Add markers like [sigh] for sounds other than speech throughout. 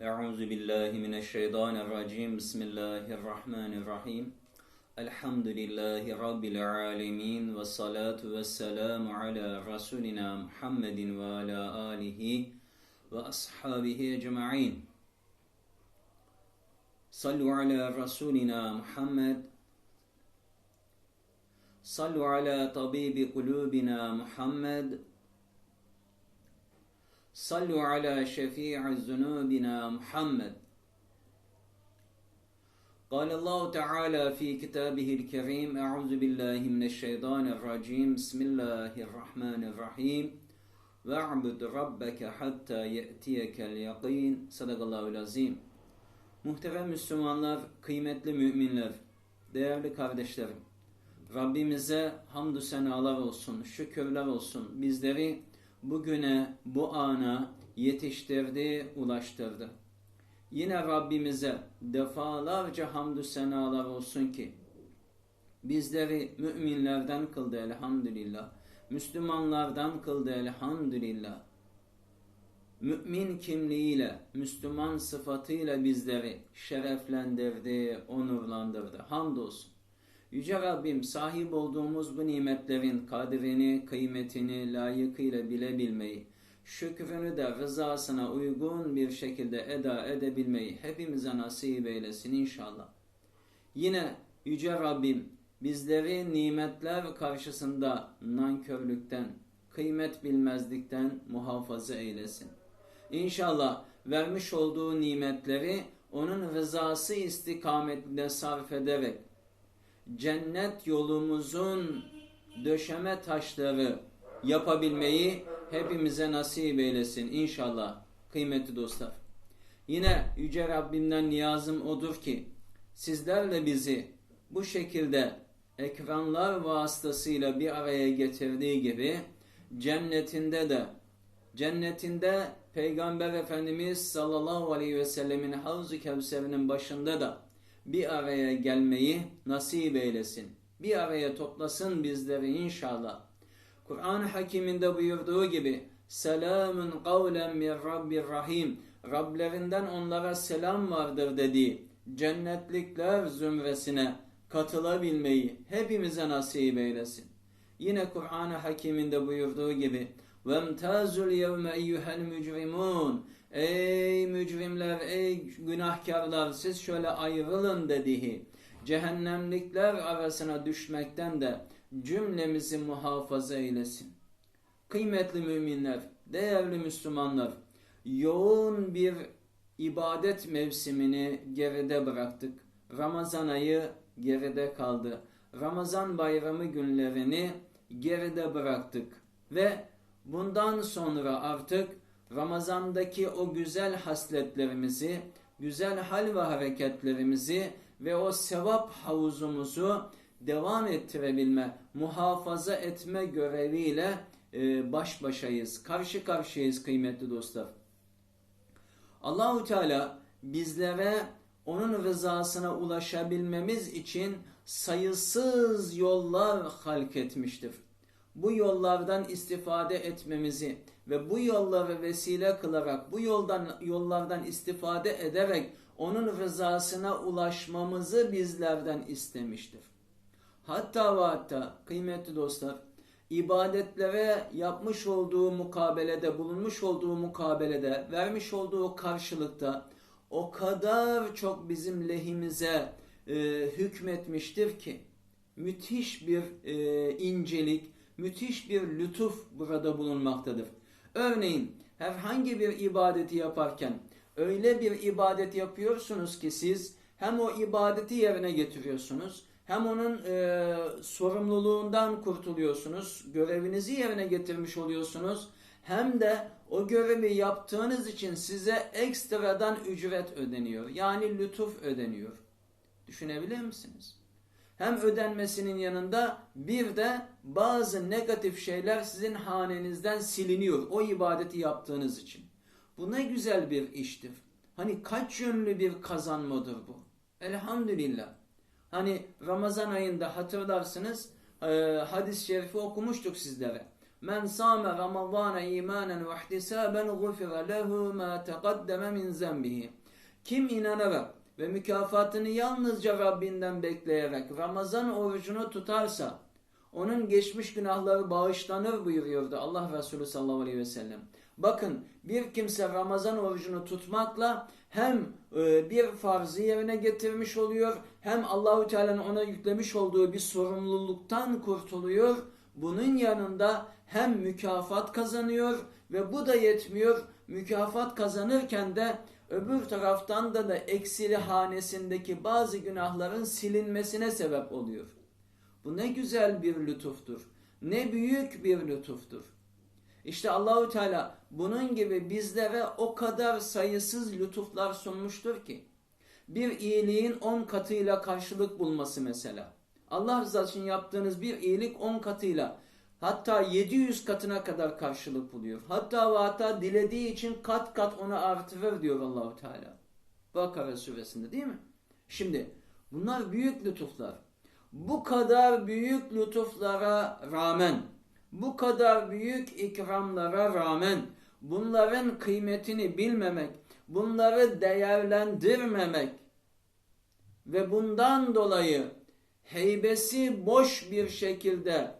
Euzu billahi mineşşeytanirracim. Bismillahirrahmanirrahim. Elhamdülillahi rabbil alamin ve salatu vesselamu ala rasulina Muhammedin ve ala alihi ve ashabihi ecmaîn. Sallu ala rasulina Muhammed Sallu ala tabibi kulubina Muhammed طبيب قلوبنا محمد صلوا على شفيع ذنوبنا محمد قال الله تعالى في كتابه الكريم أعوذ بالله من الشيطان الرجيم بسم الله الرحمن الرحيم واعبد ربك حتى يأتيك اليقين صدق الله العظيم Muhterem Müslümanlar, kıymetli müminler, değerli kardeşlerim, Rabbimize hamdü senalar olsun, şükürler olsun. Bizleri bugüne, bu ana yetiştirdi, ulaştırdı. Yine Rabbimize defalarca hamdü senalar olsun ki bizleri müminlerden kıldı elhamdülillah. Müslümanlardan kıldı elhamdülillah. Mümin kimliğiyle, Müslüman sıfatıyla bizleri şereflendirdi, onurlandırdı. Hamdolsun. Yüce Rabbim sahip olduğumuz bu nimetlerin kadrini, kıymetini layıkıyla bilebilmeyi, şükrünü de rızasına uygun bir şekilde eda edebilmeyi hepimize nasip eylesin inşallah. Yine Yüce Rabbim bizleri nimetler karşısında nankörlükten, kıymet bilmezlikten muhafaza eylesin. İnşallah vermiş olduğu nimetleri onun rızası istikametinde sarf ederek cennet yolumuzun döşeme taşları yapabilmeyi hepimize nasip eylesin inşallah kıymetli dostlar. Yine Yüce Rabbimden niyazım odur ki sizlerle bizi bu şekilde ekranlar vasıtasıyla bir araya getirdiği gibi cennetinde de cennetinde Peygamber Efendimiz sallallahu aleyhi ve sellemin Havz-ı Kevser'inin başında da bir araya gelmeyi nasip eylesin. Bir araya toplasın bizleri inşallah. Kur'an-ı Hakim'inde buyurduğu gibi Selamun kavlen min Rabbir Rahim Rablerinden onlara selam vardır dediği cennetlikler zümresine katılabilmeyi hepimize nasip eylesin. Yine Kur'an-ı Hakim'inde buyurduğu gibi وَمْتَازُ الْيَوْمَ اَيُّهَا الْمُجْرِمُونَ Ey mücrimler, ey günahkarlar siz şöyle ayrılın dediği cehennemlikler arasına düşmekten de cümlemizi muhafaza eylesin. Kıymetli müminler, değerli Müslümanlar, yoğun bir ibadet mevsimini geride bıraktık. Ramazan ayı geride kaldı. Ramazan bayramı günlerini geride bıraktık. Ve bundan sonra artık Ramazandaki o güzel hasletlerimizi, güzel hal ve hareketlerimizi ve o sevap havuzumuzu devam ettirebilme, muhafaza etme göreviyle e, baş başayız. Karşı karşıyayız kıymetli dostlar. Allahu Teala bizlere onun rızasına ulaşabilmemiz için sayısız yollar halk etmiştir. Bu yollardan istifade etmemizi ve bu yolları vesile kılarak, bu yoldan yollardan istifade ederek onun rızasına ulaşmamızı bizlerden istemiştir. Hatta ve hatta kıymetli dostlar, ibadetlere yapmış olduğu mukabelede, bulunmuş olduğu mukabelede, vermiş olduğu karşılıkta o kadar çok bizim lehimize e, hükmetmiştir ki müthiş bir e, incelik, müthiş bir lütuf burada bulunmaktadır. Örneğin herhangi bir ibadeti yaparken öyle bir ibadet yapıyorsunuz ki siz hem o ibadeti yerine getiriyorsunuz hem onun e, sorumluluğundan kurtuluyorsunuz, görevinizi yerine getirmiş oluyorsunuz hem de o görevi yaptığınız için size ekstradan ücret ödeniyor. Yani lütuf ödeniyor. Düşünebilir misiniz? Hem ödenmesinin yanında bir de bazı negatif şeyler sizin hanenizden siliniyor o ibadeti yaptığınız için. Bu ne güzel bir iştir. Hani kaç yönlü bir kazanmadır bu. Elhamdülillah. Hani Ramazan ayında hatırlarsınız e, hadis-i şerifi okumuştuk sizlere. Men sâme Ramazâne imanen ve ihtisâben gufira lehu ma teqaddeme min zembihi. Kim inanarak ve mükafatını yalnızca Rabbinden bekleyerek Ramazan orucunu tutarsa onun geçmiş günahları bağışlanır buyuruyordu Allah Resulü sallallahu aleyhi ve sellem. Bakın bir kimse Ramazan orucunu tutmakla hem e, bir farzı yerine getirmiş oluyor hem Allahu Teala'nın ona yüklemiş olduğu bir sorumluluktan kurtuluyor. Bunun yanında hem mükafat kazanıyor ve bu da yetmiyor. Mükafat kazanırken de öbür taraftan da da eksili hanesindeki bazı günahların silinmesine sebep oluyor. Bu ne güzel bir lütuftur. Ne büyük bir lütuftur. İşte Allahu Teala bunun gibi bizlere o kadar sayısız lütuflar sunmuştur ki bir iyiliğin on katıyla karşılık bulması mesela. Allah rızası için yaptığınız bir iyilik on katıyla hatta 700 katına kadar karşılık buluyor. Hatta ve hatta dilediği için kat kat onu artırır diyor Allahu Teala. Bakara suresinde değil mi? Şimdi bunlar büyük lütuflar. Bu kadar büyük lütuflara rağmen, bu kadar büyük ikramlara rağmen bunların kıymetini bilmemek, bunları değerlendirmemek ve bundan dolayı heybesi boş bir şekilde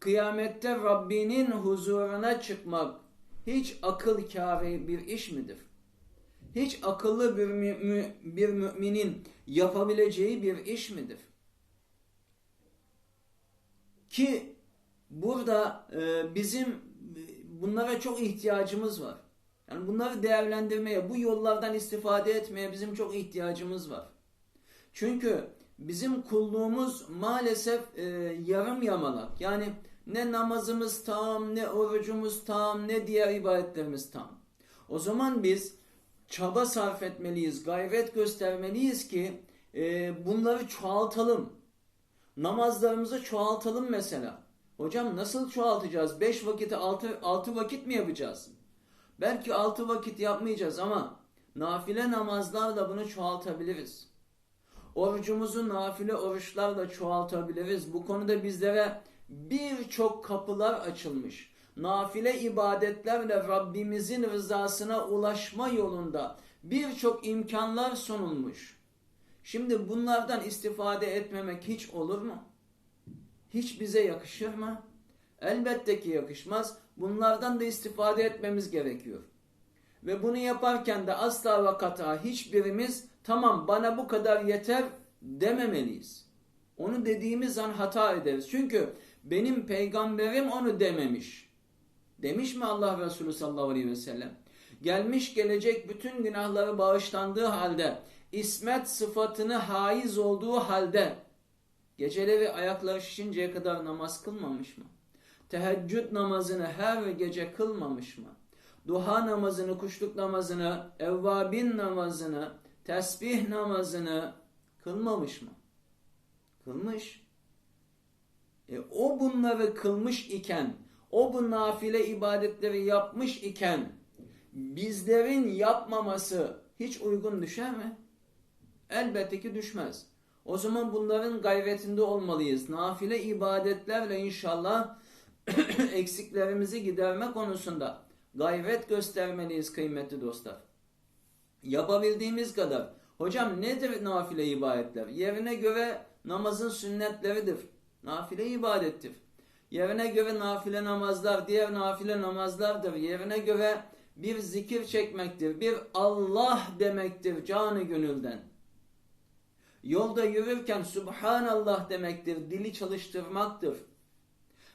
kıyamette Rabbinin huzuruna çıkmak hiç akıl kârı bir iş midir? Hiç akıllı bir, mü, bir müminin yapabileceği bir iş midir? Ki burada e, bizim bunlara çok ihtiyacımız var. Yani bunları değerlendirmeye, bu yollardan istifade etmeye bizim çok ihtiyacımız var. Çünkü bizim kulluğumuz maalesef e, yarım yamalak. Yani ne namazımız tam, ne orucumuz tam, ne diğer ibadetlerimiz tam. O zaman biz çaba sarf etmeliyiz, gayret göstermeliyiz ki e, bunları çoğaltalım. Namazlarımızı çoğaltalım mesela. Hocam nasıl çoğaltacağız? Beş vakiti altı, altı vakit mi yapacağız? Belki altı vakit yapmayacağız ama nafile namazlarla bunu çoğaltabiliriz. Orucumuzu nafile oruçlarla çoğaltabiliriz. Bu konuda bizlere birçok kapılar açılmış. Nafile ibadetlerle Rabbimizin rızasına ulaşma yolunda birçok imkanlar sunulmuş. Şimdi bunlardan istifade etmemek hiç olur mu? Hiç bize yakışır mı? Elbette ki yakışmaz. Bunlardan da istifade etmemiz gerekiyor. Ve bunu yaparken de asla ve kata hiçbirimiz tamam bana bu kadar yeter dememeliyiz. Onu dediğimiz an hata ederiz. Çünkü benim peygamberim onu dememiş. Demiş mi Allah Resulü sallallahu aleyhi ve sellem? Gelmiş gelecek bütün günahları bağışlandığı halde, ismet sıfatını haiz olduğu halde, geceleri ayakları şişinceye kadar namaz kılmamış mı? Teheccüd namazını her gece kılmamış mı? Duha namazını, kuşluk namazını, evvabin namazını, tesbih namazını kılmamış mı? Kılmış. E, o bunları kılmış iken, o bu nafile ibadetleri yapmış iken bizlerin yapmaması hiç uygun düşer mi? Elbette ki düşmez. O zaman bunların gayretinde olmalıyız. Nafile ibadetlerle inşallah [clears throat] eksiklerimizi giderme konusunda gayret göstermeliyiz kıymetli dostlar. Yapabildiğimiz kadar. Hocam nedir nafile ibadetler? Yerine göre namazın sünnetleridir. Nafile ibadettir. Yerine göre nafile namazlar diğer nafile namazlardır. Yerine göre bir zikir çekmektir. Bir Allah demektir canı gönülden. Yolda yürürken Subhanallah demektir. Dili çalıştırmaktır.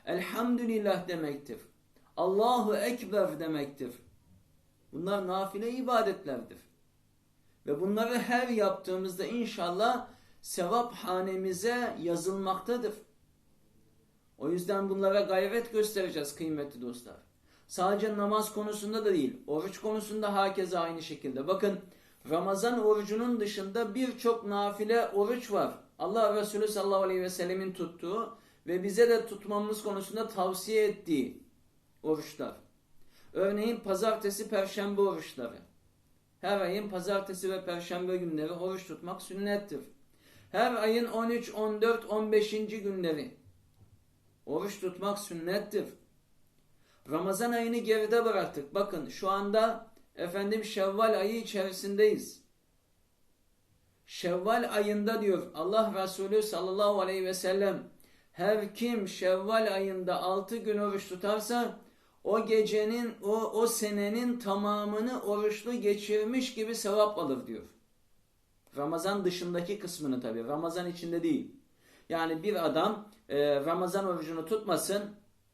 Elhamdülillah demektir. Allahu Ekber demektir. Bunlar nafile ibadetlerdir. Ve bunları her yaptığımızda inşallah sevap hanemize yazılmaktadır. O yüzden bunlara gayret göstereceğiz kıymetli dostlar. Sadece namaz konusunda da değil, oruç konusunda herkese aynı şekilde. Bakın Ramazan orucunun dışında birçok nafile oruç var. Allah Resulü sallallahu aleyhi ve sellemin tuttuğu ve bize de tutmamız konusunda tavsiye ettiği oruçlar. Örneğin pazartesi, perşembe oruçları. Her ayın pazartesi ve perşembe günleri oruç tutmak sünnettir. Her ayın 13, 14, 15. günleri oruç tutmak sünnettir. Ramazan ayını geride bıraktık. Bakın şu anda efendim Şevval ayı içerisindeyiz. Şevval ayında diyor Allah Resulü sallallahu aleyhi ve sellem her kim Şevval ayında 6 gün oruç tutarsa o gecenin o o senenin tamamını oruçlu geçirmiş gibi sevap alır diyor. Ramazan dışındaki kısmını tabi. Ramazan içinde değil. Yani bir adam e, Ramazan orucunu tutmasın.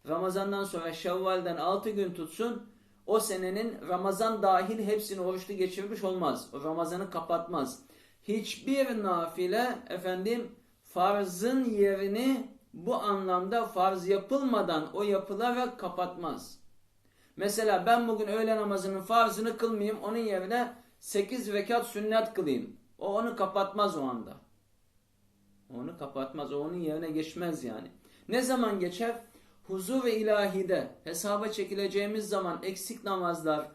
Ramazandan sonra Şevval'den 6 gün tutsun. O senenin Ramazan dahil hepsini oruçlu geçirmiş olmaz. O Ramazan'ı kapatmaz. Hiçbir nafile efendim farzın yerini bu anlamda farz yapılmadan o yapılarak kapatmaz. Mesela ben bugün öğle namazının farzını kılmayayım. Onun yerine 8 rekat sünnet kılayım. O onu kapatmaz o anda. Onu kapatmaz. Onun yerine geçmez yani. Ne zaman geçer? Huzur ve ilahide hesaba çekileceğimiz zaman eksik namazlar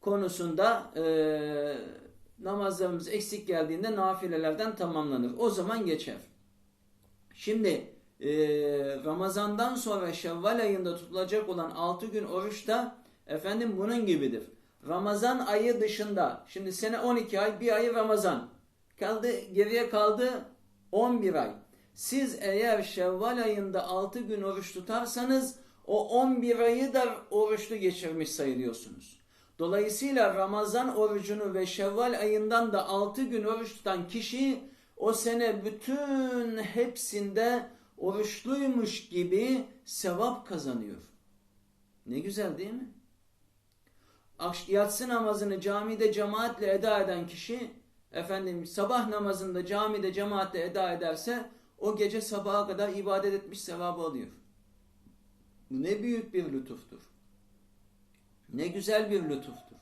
konusunda eee namazlarımız eksik geldiğinde nafilelerden tamamlanır. O zaman geçer. Şimdi eee, Ramazandan sonra Şevval ayında tutulacak olan 6 gün oruç da efendim bunun gibidir. Ramazan ayı dışında şimdi sene 12 ay bir ayı Ramazan. Kaldı geriye kaldı 11 ay. Siz eğer Şevval ayında 6 gün oruç tutarsanız o 11 ayı da oruçlu geçirmiş sayılıyorsunuz. Dolayısıyla Ramazan orucunu ve Şevval ayından da 6 gün oruç tutan kişi o sene bütün hepsinde oruçluymuş gibi sevap kazanıyor. Ne güzel değil mi? Yatsı namazını camide cemaatle eda eden kişi efendim sabah namazında camide cemaatle eda ederse o gece sabaha kadar ibadet etmiş sevabı alıyor. Bu ne büyük bir lütuftur. Ne güzel bir lütuftur.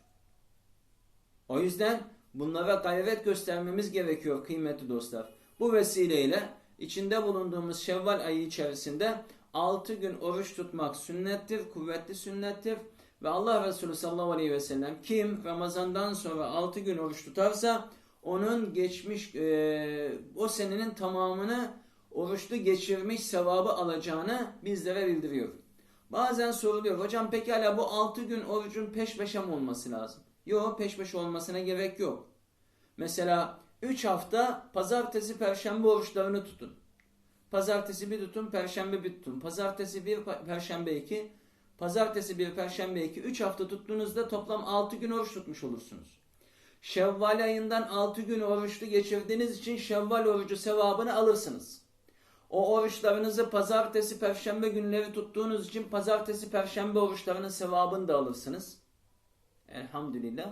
O yüzden bunlara gayret göstermemiz gerekiyor kıymetli dostlar. Bu vesileyle içinde bulunduğumuz Şevval ayı içerisinde 6 gün oruç tutmak sünnettir, kuvvetli sünnettir. Ve Allah Resulü sallallahu aleyhi ve sellem kim Ramazandan sonra 6 gün oruç tutarsa onun geçmiş e, o senenin tamamını oruçlu geçirmiş sevabı alacağını bizlere bildiriyor. Bazen soruluyor hocam pekala bu 6 gün orucun peş peşe mi olması lazım? Yok peş peşe olmasına gerek yok. Mesela 3 hafta pazartesi perşembe oruçlarını tutun. Pazartesi bir tutun, perşembe bir tutun. Pazartesi bir, perşembe iki. Pazartesi bir, perşembe iki. 3 hafta tuttuğunuzda toplam 6 gün oruç tutmuş olursunuz. Şevval ayından 6 gün oruçlu geçirdiğiniz için Şevval orucu sevabını alırsınız. O oruçlarınızı pazartesi, perşembe günleri tuttuğunuz için pazartesi, perşembe oruçlarının sevabını da alırsınız. Elhamdülillah.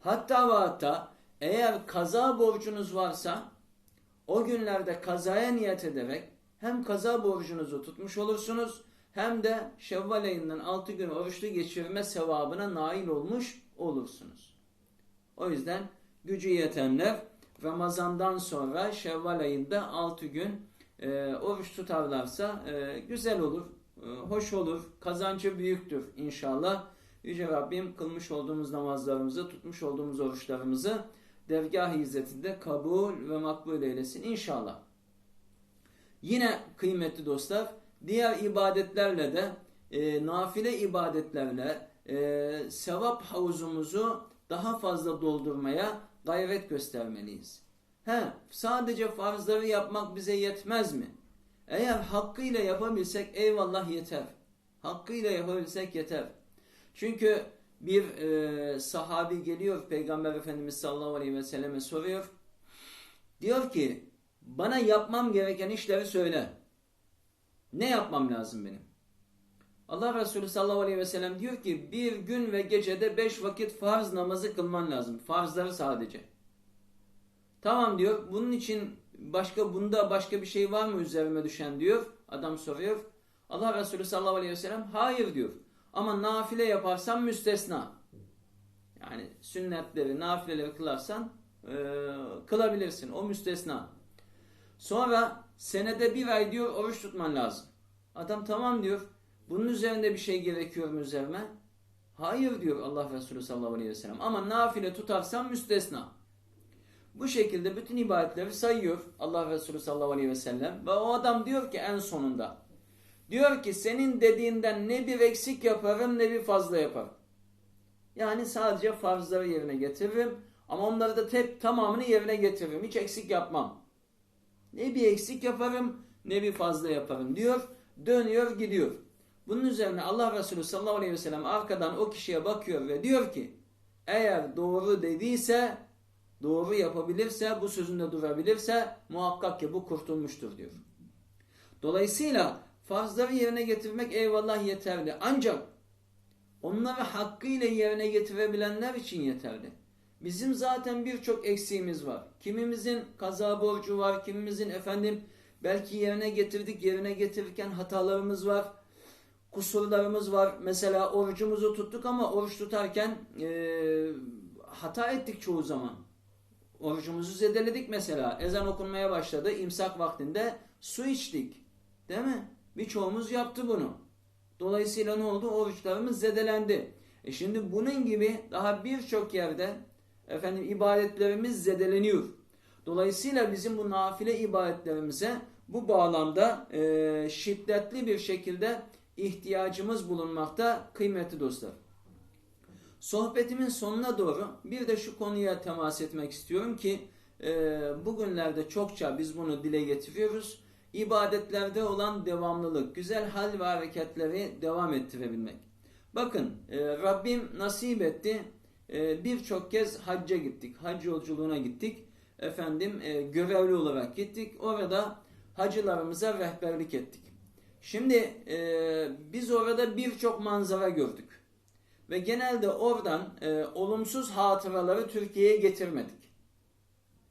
Hatta ve hatta eğer kaza borcunuz varsa o günlerde kazaya niyet ederek hem kaza borcunuzu tutmuş olursunuz hem de Şevval ayından 6 gün oruçlu geçirme sevabına nail olmuş olursunuz. O yüzden gücü yetenler Ramazandan sonra Şevval ayında 6 gün e, oruç tutarlarsa e, güzel olur, e, hoş olur, kazancı büyüktür inşallah. Yüce Rabbim kılmış olduğumuz namazlarımızı, tutmuş olduğumuz oruçlarımızı dergah-ı izzetinde kabul ve makbul eylesin inşallah. Yine kıymetli dostlar, diğer ibadetlerle de e, nafile ibadetlerle e, sevap havuzumuzu daha fazla doldurmaya gayret göstermeliyiz. He, sadece farzları yapmak bize yetmez mi? Eğer hakkıyla yapabilsek eyvallah yeter. Hakkıyla yapabilsek yeter. Çünkü bir e, sahabi geliyor Peygamber Efendimiz sallallahu aleyhi ve selleme soruyor. Diyor ki bana yapmam gereken işleri söyle. Ne yapmam lazım benim? Allah Resulü sallallahu aleyhi ve sellem diyor ki bir gün ve gecede beş vakit farz namazı kılman lazım. Farzları sadece. Tamam diyor. Bunun için başka bunda başka bir şey var mı üzerime düşen diyor. Adam soruyor. Allah Resulü sallallahu aleyhi ve sellem hayır diyor. Ama nafile yaparsan müstesna. Yani sünnetleri, nafileleri kılarsan e, kılabilirsin. O müstesna. Sonra senede bir ay diyor oruç tutman lazım. Adam tamam diyor. Bunun üzerinde bir şey gerekiyor mu üzerime? Hayır diyor Allah Resulü sallallahu aleyhi ve sellem. Ama nafile tutarsam müstesna. Bu şekilde bütün ibadetleri sayıyor Allah Resulü sallallahu aleyhi ve sellem. Ve o adam diyor ki en sonunda Diyor ki senin dediğinden ne bir eksik yaparım ne bir fazla yaparım. Yani sadece farzları yerine getiririm ama onları da hep tamamını yerine getiririm. Hiç eksik yapmam. Ne bir eksik yaparım ne bir fazla yaparım diyor. Dönüyor gidiyor. Bunun üzerine Allah Resulü sallallahu aleyhi ve sellem arkadan o kişiye bakıyor ve diyor ki eğer doğru dediyse doğru yapabilirse bu sözünde durabilirse muhakkak ki bu kurtulmuştur diyor. Dolayısıyla farzları yerine getirmek eyvallah yeterli. Ancak onları hakkıyla yerine getirebilenler için yeterli. Bizim zaten birçok eksiğimiz var. Kimimizin kaza borcu var, kimimizin efendim belki yerine getirdik, yerine getirirken hatalarımız var, kusurlarımız var. Mesela orucumuzu tuttuk ama oruç tutarken eee, hata ettik çoğu zaman. Orucumuzu zedeledik mesela. Ezan okunmaya başladı. imsak vaktinde su içtik. Değil mi? Birçoğumuz yaptı bunu. Dolayısıyla ne oldu? Oruçlarımız zedelendi. E şimdi bunun gibi daha birçok yerde efendim ibadetlerimiz zedeleniyor. Dolayısıyla bizim bu nafile ibadetlerimize bu bağlamda e, şiddetli bir şekilde ihtiyacımız bulunmakta kıymetli dostlar. Sohbetimin sonuna doğru bir de şu konuya temas etmek istiyorum ki e, bugünlerde çokça biz bunu dile getiriyoruz. İbadetlerde olan devamlılık, güzel hal ve hareketleri devam ettirebilmek. Bakın e, Rabbim nasip etti. E, Birçok kez hacca gittik. Hac yolculuğuna gittik. Efendim e, görevli olarak gittik. Orada hacılarımıza rehberlik ettik. Şimdi e, biz orada birçok manzara gördük. Ve genelde oradan e, olumsuz hatıraları Türkiye'ye getirmedik.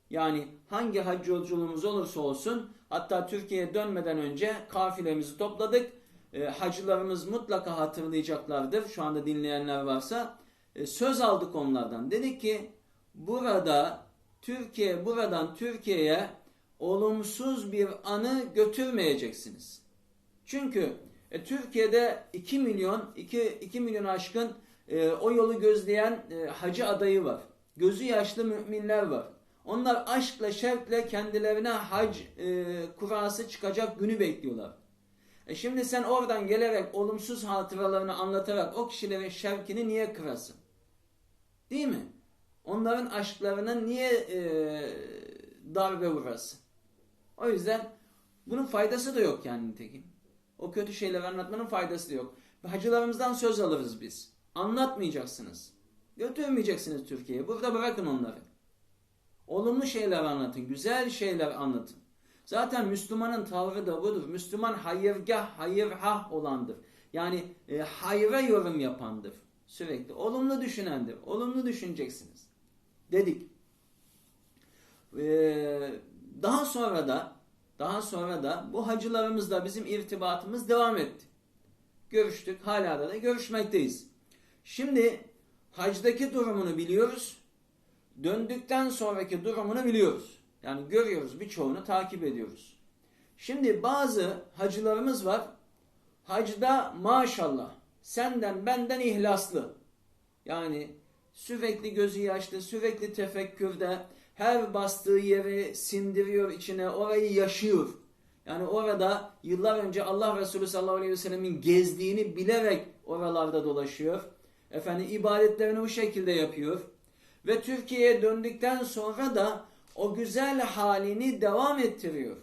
Yani hangi hac yolculuğumuz olursa olsun hatta Türkiye'ye dönmeden önce kafilemizi topladık. E, hacılarımız mutlaka hatırlayacaklardır şu anda dinleyenler varsa. E, söz aldık onlardan. Dedik ki burada Türkiye buradan Türkiye'ye olumsuz bir anı götürmeyeceksiniz. Çünkü e, Türkiye'de 2 milyon 2, 2 milyon aşkın e, o yolu gözleyen e, hacı adayı var. Gözü yaşlı müminler var. Onlar aşkla şevkle kendilerine hac e, kurası çıkacak günü bekliyorlar. E şimdi sen oradan gelerek olumsuz hatıralarını anlatarak o kişilerin şevkini niye kırasın? Değil mi? Onların aşklarına niye e, darbe vurasın? O yüzden bunun faydası da yok yani nitekim. O kötü şeyleri anlatmanın faydası da yok. Hacılarımızdan söz alırız biz. Anlatmayacaksınız. Götürmeyeceksiniz Türkiye'ye. Burada bırakın onları. Olumlu şeyler anlatın. Güzel şeyler anlatın. Zaten Müslümanın tavrı da budur. Müslüman hayırgah, hayırhah olandır. Yani e, hayra yorum yapandır. Sürekli. Olumlu düşünendir. Olumlu düşüneceksiniz. Dedik. Ee, daha sonra da daha sonra da bu hacılarımızla bizim irtibatımız devam etti. Görüştük. Hala da, da görüşmekteyiz. Şimdi hacdaki durumunu biliyoruz. Döndükten sonraki durumunu biliyoruz. Yani görüyoruz birçoğunu takip ediyoruz. Şimdi bazı hacılarımız var. Hacda maşallah senden benden ihlaslı. Yani sürekli gözü yaşlı, sürekli tefekkürde, her bastığı yeri sindiriyor içine, orayı yaşıyor. Yani orada yıllar önce Allah Resulü sallallahu aleyhi ve sellemin gezdiğini bilerek oralarda dolaşıyor. Efendim ibadetlerini bu şekilde yapıyor. Ve Türkiye'ye döndükten sonra da o güzel halini devam ettiriyor.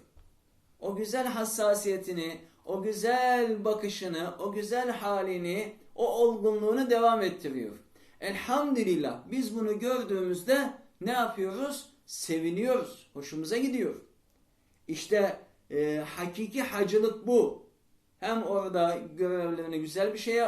O güzel hassasiyetini, o güzel bakışını, o güzel halini, o olgunluğunu devam ettiriyor. Elhamdülillah biz bunu gördüğümüzde ne yapıyoruz? Seviniyoruz. Hoşumuza gidiyor. İşte e, hakiki hacılık bu. Hem orada görevlerini güzel bir şey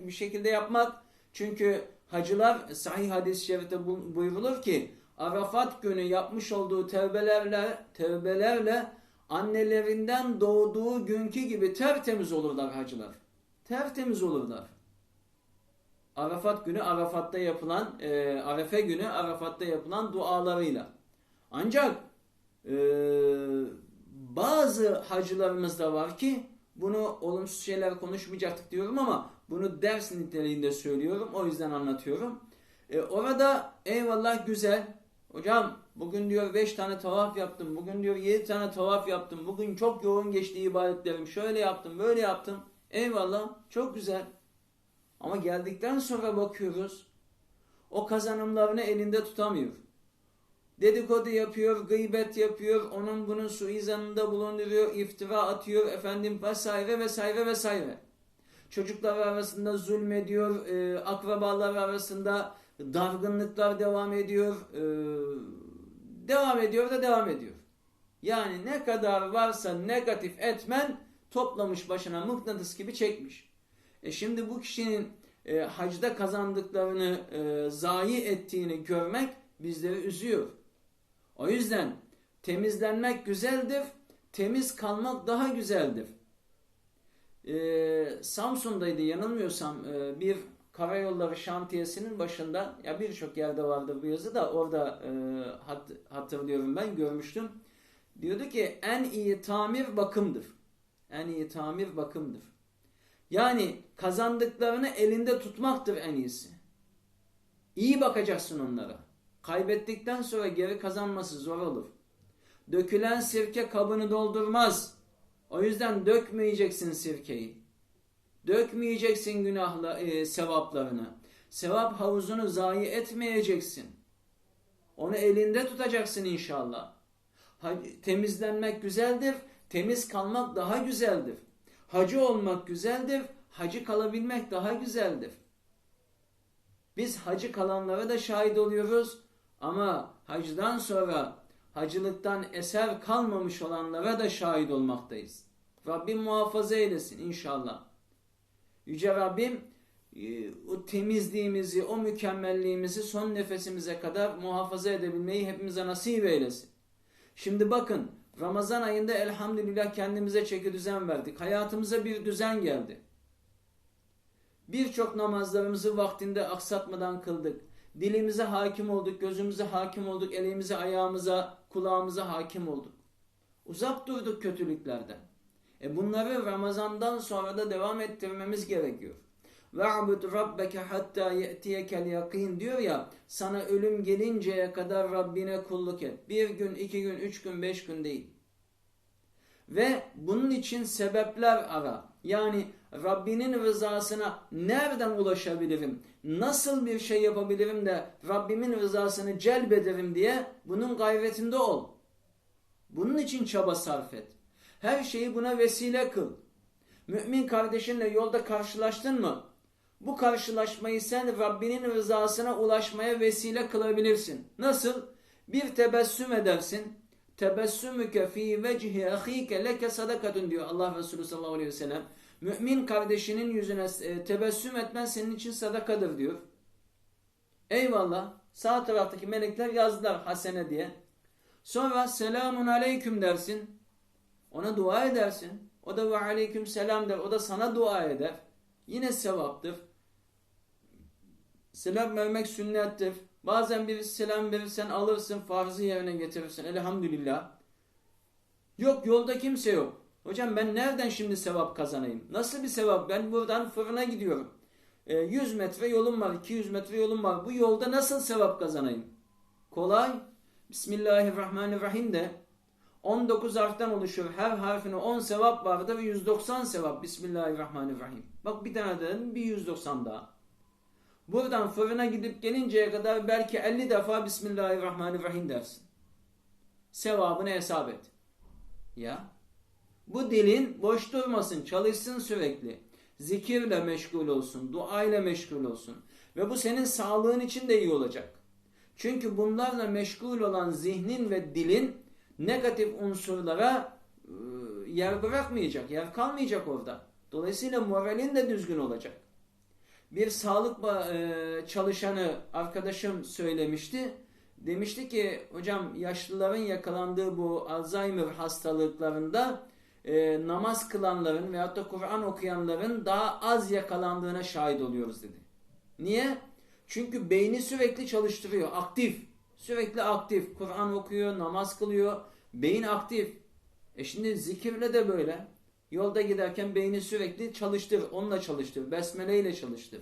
bir şekilde yapmak. Çünkü hacılar sahih hadis-i şerifte buyurulur ki Arafat günü yapmış olduğu tevbelerle tevbelerle annelerinden doğduğu günkü gibi tertemiz olurlar hacılar. Tertemiz olurlar. Arafat günü Arafat'ta yapılan e, Arefe günü Arafat'ta yapılan dualarıyla. Ancak e, bazı hacılarımız da var ki bunu olumsuz şeyler konuşmayacaktık diyorum ama bunu ders niteliğinde söylüyorum. O yüzden anlatıyorum. E, orada eyvallah güzel. Hocam Bugün diyor beş tane tavaf yaptım. Bugün diyor yedi tane tavaf yaptım. Bugün çok yoğun geçti ibadetlerim. Şöyle yaptım, böyle yaptım. Eyvallah, çok güzel. Ama geldikten sonra bakıyoruz. O kazanımlarını elinde tutamıyor. Dedikodu yapıyor, gıybet yapıyor, onun bunun suizanında bulunduruyor, iftira atıyor, efendim vesaire vesaire vesaire. Çocuklar arasında zulmediyor, e, akrabalar arasında dargınlıklar devam ediyor, e, devam ediyor da devam ediyor. Yani ne kadar varsa negatif etmen toplamış başına mıknatıs gibi çekmiş. E şimdi bu kişinin e, hacda kazandıklarını e, zayi ettiğini görmek bizleri üzüyor. O yüzden temizlenmek güzeldir, temiz kalmak daha güzeldir. Ee, Samsun'daydı yanılmıyorsam e, bir karayolları şantiyesinin başında ya birçok yerde vardı bu yazı da orada e, hat, hatırlıyorum ben görmüştüm. Diyordu ki en iyi tamir bakımdır. En iyi tamir bakımdır. Yani kazandıklarını elinde tutmaktır en iyisi. İyi bakacaksın onlara. Kaybettikten sonra geri kazanması zor olur. Dökülen sirke kabını doldurmaz. O yüzden dökmeyeceksin sirkeyi. Dökmeyeceksin günahla e, sevaplarını. Sevap havuzunu zayi etmeyeceksin. Onu elinde tutacaksın inşallah. Temizlenmek güzeldir. Temiz kalmak daha güzeldir. Hacı olmak güzeldir. Hacı kalabilmek daha güzeldir. Biz hacı kalanlara da şahit oluyoruz. Ama hacdan sonra hacılıktan eser kalmamış olanlara da şahit olmaktayız. Rabbim muhafaza eylesin inşallah. Yüce Rabbim e, o temizliğimizi, o mükemmelliğimizi son nefesimize kadar muhafaza edebilmeyi hepimize nasip eylesin. Şimdi bakın Ramazan ayında elhamdülillah kendimize çeki düzen verdik. Hayatımıza bir düzen geldi. Birçok namazlarımızı vaktinde aksatmadan kıldık. Dilimize hakim olduk, gözümüze hakim olduk, elimize, ayağımıza, kulağımıza hakim olduk. Uzak durduk kötülüklerden. E bunları Ramazan'dan sonra da devam ettirmemiz gerekiyor. وَعْبُدْ رَبَّكَ حَتَّى يَأْتِيَكَ الْيَقِينَ diyor ya sana ölüm gelinceye kadar Rabbine kulluk et. Bir gün, iki gün, üç gün, beş gün değil. Ve bunun için sebepler ara. Yani Rabbinin rızasına nereden ulaşabilirim? Nasıl bir şey yapabilirim de Rabbimin rızasını celbederim diye bunun gayretinde ol. Bunun için çaba sarf et. Her şeyi buna vesile kıl. Mümin kardeşinle yolda karşılaştın mı? Bu karşılaşmayı sen Rabbinin rızasına ulaşmaya vesile kılabilirsin. Nasıl? Bir tebessüm edersin. Tebessümüke fi vecihi ahike leke sadakatun diyor Allah Resulü sallallahu aleyhi ve sellem. Mümin kardeşinin yüzüne e, tebessüm etmen senin için sadakadır diyor. Eyvallah. Sağ taraftaki melekler yazdılar hasene diye. Sonra selamun aleyküm dersin. Ona dua edersin. O da ve aleyküm selam der. O da sana dua eder. Yine sevaptır. Selam vermek sünnettir. Bazen bir selam verirsen alırsın, farzı yerine getirirsin. Elhamdülillah. Yok yolda kimse yok. Hocam ben nereden şimdi sevap kazanayım? Nasıl bir sevap? Ben buradan fırına gidiyorum. E, 100 metre yolum var, 200 metre yolum var. Bu yolda nasıl sevap kazanayım? Kolay. Bismillahirrahmanirrahim de 19 harften oluşuyor. Her harfine 10 sevap vardır ve 190 sevap. Bismillahirrahmanirrahim. Bak bir tane dedim bir 190 daha. Buradan fırına gidip gelinceye kadar belki 50 defa Bismillahirrahmanirrahim dersin. Sevabını hesap et. Ya. Bu dilin boş durmasın, çalışsın sürekli. Zikirle meşgul olsun, dua ile meşgul olsun. Ve bu senin sağlığın için de iyi olacak. Çünkü bunlarla meşgul olan zihnin ve dilin negatif unsurlara ıı, yer bırakmayacak, yer kalmayacak orada. Dolayısıyla moralin de düzgün olacak. Bir sağlık çalışanı arkadaşım söylemişti. Demişti ki hocam yaşlıların yakalandığı bu Alzheimer hastalıklarında e, namaz kılanların veyahut da Kur'an okuyanların daha az yakalandığına şahit oluyoruz dedi. Niye? Çünkü beyni sürekli çalıştırıyor, aktif. Sürekli aktif. Kur'an okuyor, namaz kılıyor. Beyin aktif. E şimdi zikirle de böyle. Yolda giderken beyni sürekli çalıştır. Onunla çalıştır. Besmele ile çalıştır.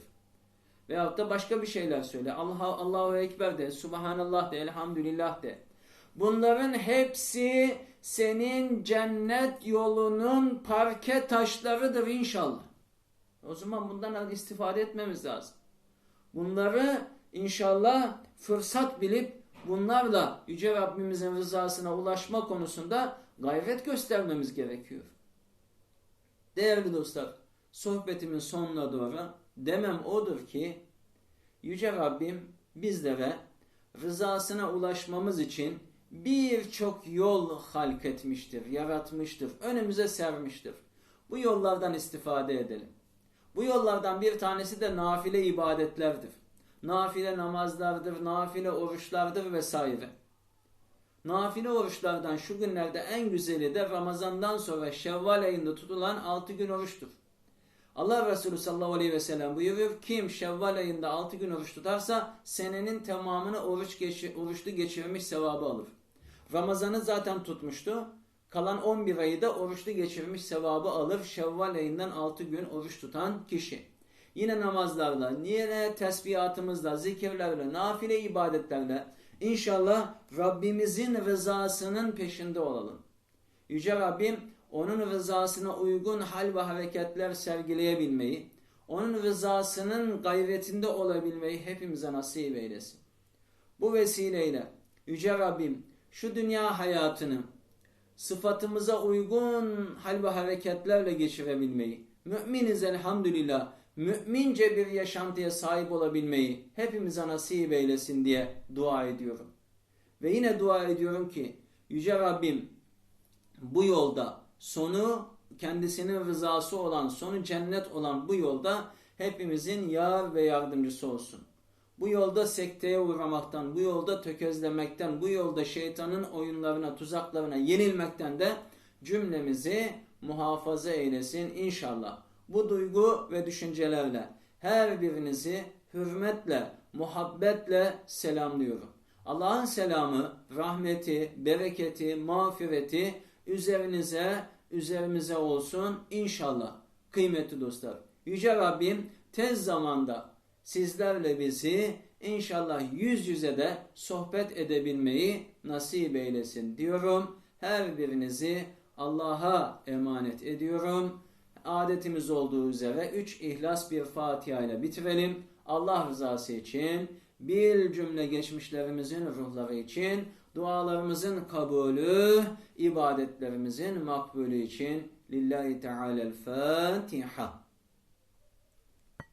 Veyahut da başka bir şeyler söyle. Allah Allahu Ekber de, Subhanallah de, Elhamdülillah de. Bunların hepsi senin cennet yolunun parke taşlarıdır inşallah. O zaman bundan istifade etmemiz lazım. Bunları inşallah fırsat bilip bunlarla Yüce Rabbimizin rızasına ulaşma konusunda gayret göstermemiz gerekiyor. Değerli dostlar, sohbetimin sonuna doğru demem odur ki Yüce Rabbim bizlere rızasına ulaşmamız için birçok yol halk etmiştir, yaratmıştır, önümüze sermiştir. Bu yollardan istifade edelim. Bu yollardan bir tanesi de nafile ibadetlerdir. Nafile namazlardır, nafile oruçlardır vesaire. Nafile oruçlardan şu günlerde en güzeli de Ramazan'dan sonra Şevval ayında tutulan 6 gün oruçtur. Allah Resulü sallallahu aleyhi ve sellem buyuruyor. Kim Şevval ayında 6 gün oruç tutarsa senenin tamamını oruç geçi, oruçlu geçirmiş sevabı alır. Ramazan'ı zaten tutmuştu. Kalan 11 ayı da oruçlu geçirmiş sevabı alır. Şevval ayından 6 gün oruç tutan kişi. Yine namazlarla, yine tesbihatımızla, zikirlerle, nafile ibadetlerle inşallah Rabbimizin rızasının peşinde olalım. Yüce Rabbim onun rızasına uygun hal ve hareketler sergileyebilmeyi, onun rızasının gayretinde olabilmeyi hepimize nasip eylesin. Bu vesileyle Yüce Rabbim şu dünya hayatını sıfatımıza uygun hal ve hareketlerle geçirebilmeyi, müminiz elhamdülillah, mümince bir yaşantıya sahip olabilmeyi hepimize nasip eylesin diye dua ediyorum. Ve yine dua ediyorum ki Yüce Rabbim bu yolda sonu kendisinin rızası olan, sonu cennet olan bu yolda hepimizin yar ve yardımcısı olsun. Bu yolda sekteye uğramaktan, bu yolda tökezlemekten, bu yolda şeytanın oyunlarına, tuzaklarına yenilmekten de cümlemizi muhafaza eylesin inşallah. Bu duygu ve düşüncelerle her birinizi hürmetle, muhabbetle selamlıyorum. Allah'ın selamı, rahmeti, bereketi, mağfireti üzerinize, üzerimize olsun inşallah. Kıymetli dostlar, Yüce Rabbim tez zamanda sizlerle bizi inşallah yüz yüze de sohbet edebilmeyi nasip eylesin diyorum. Her birinizi Allah'a emanet ediyorum. Adetimiz olduğu üzere üç ihlas bir Fatiha ile bitirelim. Allah rızası için bir cümle geçmişlerimizin ruhları için dualarımızın kabulü, ibadetlerimizin makbulü için Lillahi Teala'l-Fatiha.